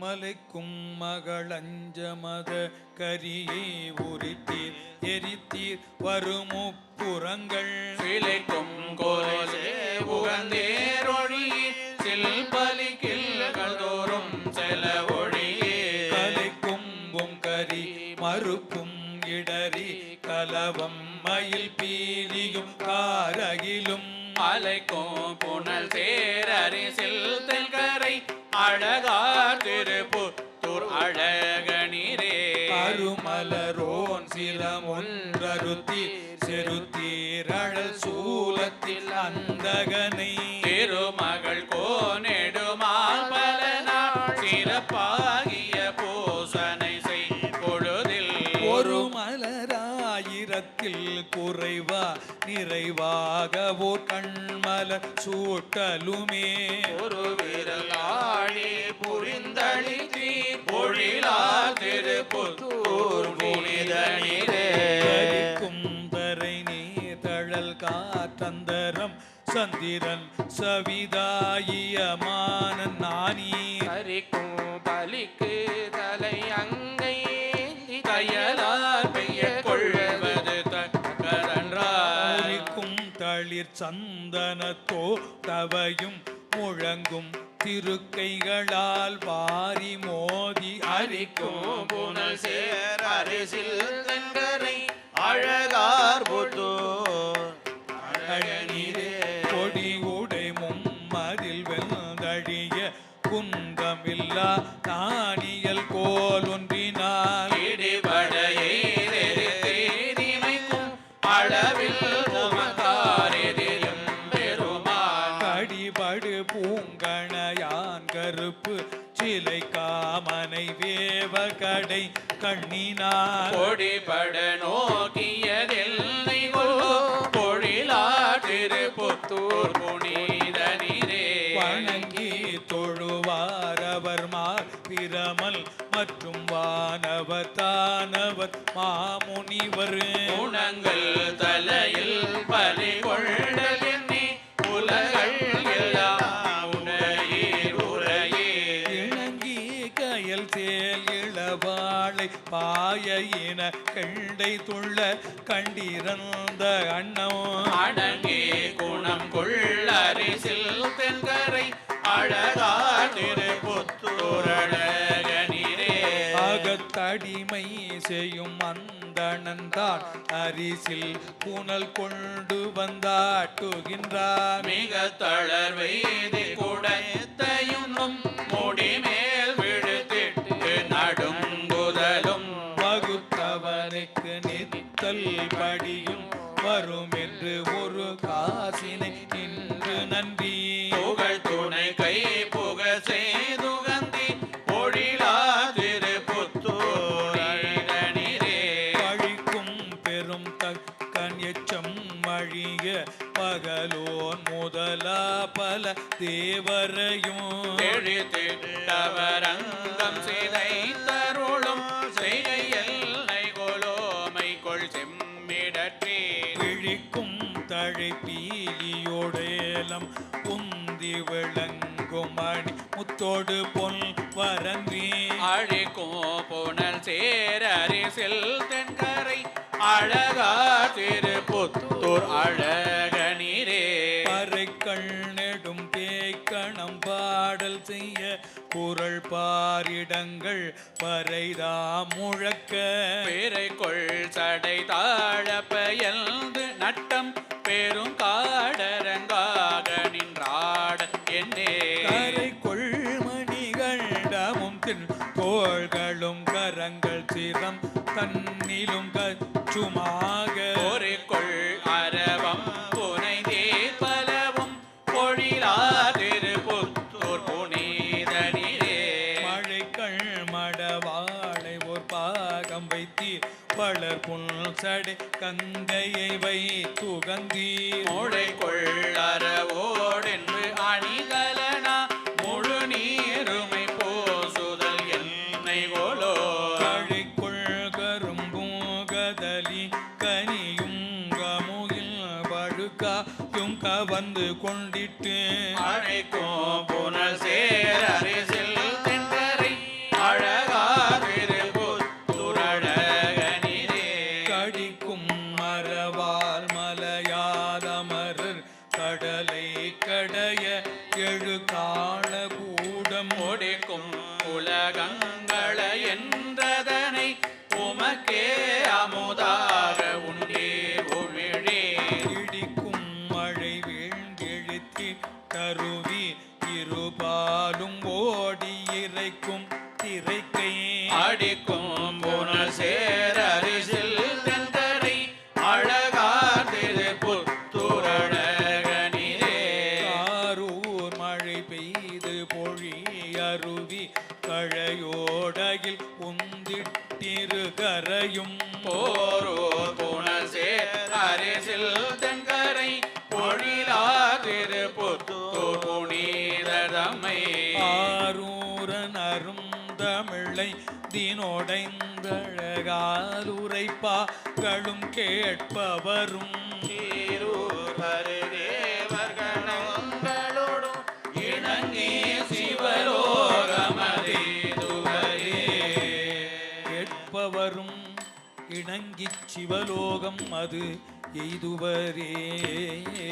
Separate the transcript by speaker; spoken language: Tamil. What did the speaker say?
Speaker 1: மலைக்கும் மகளஞ்சமத கரியை உரித்தீர் எரித்தீர் வருமுப்புறங்கள்.
Speaker 2: சிலைக்கும் கோலே உகந்தேரொழி சில்பலி கில்கள் தோறும் செல ஒழியே
Speaker 1: கலைக்கும்பும் கரி மறுப்பும் இடறி கலவம் மயில் பீலியும் காரகிலும்.
Speaker 2: அலைக்கும் புனல் சேரரிசில் தென்கரை
Speaker 1: அருமலரோன் சிரமொன்றருத்தி செருத்தீரழல் சூலத்தில் அந்தகனை.
Speaker 2: திருமகள் கோனெடுமால் பல நாள் சிறப்பாகிய பூசனை செய் பொழுதில்.
Speaker 1: ஒரு மலராயிரத்தில் குறைவா நிறைவாக ஓர் கண்மலர் சூட்டலுமே.
Speaker 2: ஒரு விரல் ஆழி புரிந்தளி தீர் திருப்புத்தூர் புனித நீரே
Speaker 1: கரிக்கும் தரை நீர் தழல் காற்றந்தரம் சந்திரன் சவிதாயியமான நானீர்
Speaker 2: கரிக்கும் பலிக்கு தலை அங்கை கையலால் பெய்ய கொள்வது தக்கதன்றாய்
Speaker 1: அரிக்கும் தளிர் சந்தனத்தோ தவையும் முழங்கும் திருக்கைகளால் வாரி மோதி
Speaker 2: அரிக்கும் புனல் சேர் அரிசில் தங்கரை அழகார்
Speaker 1: போட்டோ கண்ணினார்.
Speaker 2: கொடிபட நோக்கியதில்லை கொல்லோ பொழிலா திருப்புத்தூர் புனித நீரே
Speaker 1: வணங்கி தொழுவார் அவர் மார் பிரமல் மற்றும் வானவர் தானவர் மாமுனிவர்.
Speaker 2: குணங்கள் தலையில் பலி கொள்ளல்
Speaker 1: வாழை பாயின கண்டை துள்ள கண்டிருந்த அண்ணம்
Speaker 2: அடங்கே குணம் கொள்ளரிசில் தென்கரை அழகா திருப்புத்தூரழகனிரே
Speaker 1: அகத்தடிமை செய்யும் அந்தணன்தான் அரிசில் புனல் கொண்டு வந்தாட்டுகின்றார்
Speaker 2: மிக தளர்வெய்தி குடைத்தையும்
Speaker 1: வரும் என்று ஒரு காசினை நின்று நன்றி.
Speaker 2: புகழ் துணை கை புக செய்துகந்தி பொழிலா திருப்புத்தூரழகனிரே
Speaker 1: பழிக்கும் பெரும் தக்கன் எச்சம் மழிய பகலோன் முதலா பல தேவரையும்.
Speaker 2: எழுத்திட்டவரங்கம்
Speaker 1: செய்த முத்தோடு பொன் வரன்றி
Speaker 2: அழிக்கும் புனல் சேரரிசில் தென்கரை. அழகா திருப்புத்தூர் அழகனிரே.
Speaker 1: பறைக்கள் நெடும் பேய்க்கணம் பாடல் செய்ய. குரல் பாரிடங்கள் பறைதாம் முழக்க.
Speaker 2: பிறைக்குள் சடை தாழ பெயர்ந்து நட்டம். பெரும் காடரங்காக நின்றாட என்னே.
Speaker 1: தோள்களும் கரங்கள் சிரம் தன்னிலும் கச்சுமாக.
Speaker 2: பொறிக்குள் அரவம் புனை பலவும் பொழிலா திருப்புத்தூர் புனிதனிரே
Speaker 1: மழைகள் மடவாளை ஒரு பாகம் வைத்தீர். வளர் புல் சடை கங்கையை வைத்துகந்தீர்.
Speaker 2: மூளை கொள்ளரவோடென்று அணிகலனா
Speaker 1: கரி கனியுங்கமுகில் பழுக்காயும் கவந்து கொண்டிட்டு
Speaker 2: அழைக்கோ புனல்
Speaker 1: சேரரிசில் கருவி இருபாலும் ஓடி தீனோடைந்தழகால் உரைப்பாகளும் கேட்பவரும்.
Speaker 2: தேவர்களோடும் இணங்கே சிவலோகமதே
Speaker 1: கேட்பவரும் இணங்கிச் சிவலோகம் அது எய்துவரே. ஏ